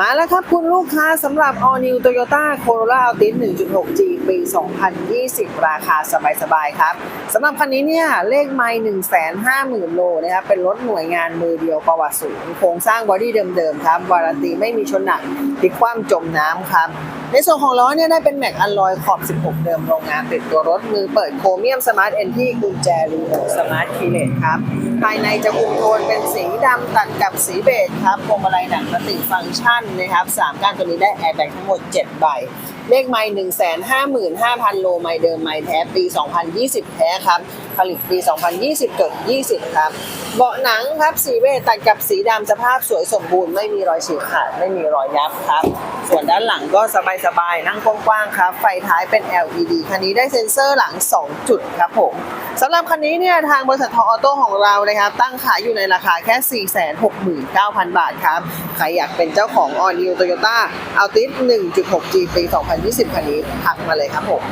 มาแล้วครับคุณลูกค้าสำหรับ All New Toyota Corolla Altis 1.6G ปี 2020 ราคาสบายๆครับสำหรับคันนี้เนี่ยเลขไมล์150,000 โลนะครับเป็นรถหน่วยงานมือเดียวประวัติสูง โครงสร้างบอดี้เดิมๆครับวารันตีไม่มีชนหนักติดคว่ำจมน้ำครับในส่วนของล้อเนี่ยได้เป็นแม็กอัลลอยขอบ 16 เดิมโรงงานติดตัวรถมือเปิดโครเมียมสมาร์ทเอนที่กุญแจรีโมทสมาร์ทคีเลสครับ ภายในจะคุมโทนเป็นสีดำตัดกับสีเบจครับพวงมาลัยหนังมัลติฟังก์ชันนะครับ 3ก้านตัวนี้ได้แอร์แบ็กทั้งหมด 7 ใบ เลขไมล์155,000โลไมล์เดิมไมล์แท้ปี 2020 แท้ครับ ผลิตปี 2020 เกิด 20 ครับ เบาะหนังครับสีเบจตัดกับสีดำสภาพสวยสมบูรณ์ไม่มีรอยฉีกขาดไม่มีรอยยับครับ ส่วนด้านหลังก็สบายๆนั่งกว้างๆครับ ไฟท้ายเป็น LED คันนี้ได้เซ็นเซอร์หลัง 2 จุดครับผมสำหรับคันนี้เนี่ยทางบริษัททออโต้ของเรานะครับตั้งขายอยู่ในราคาแค่ 469,000 บาทครับ ใครอยากเป็นเจ้าของ All New Toyota Altis 1.6G ปี 2 2020คันนี้ทักมาเลยครับผม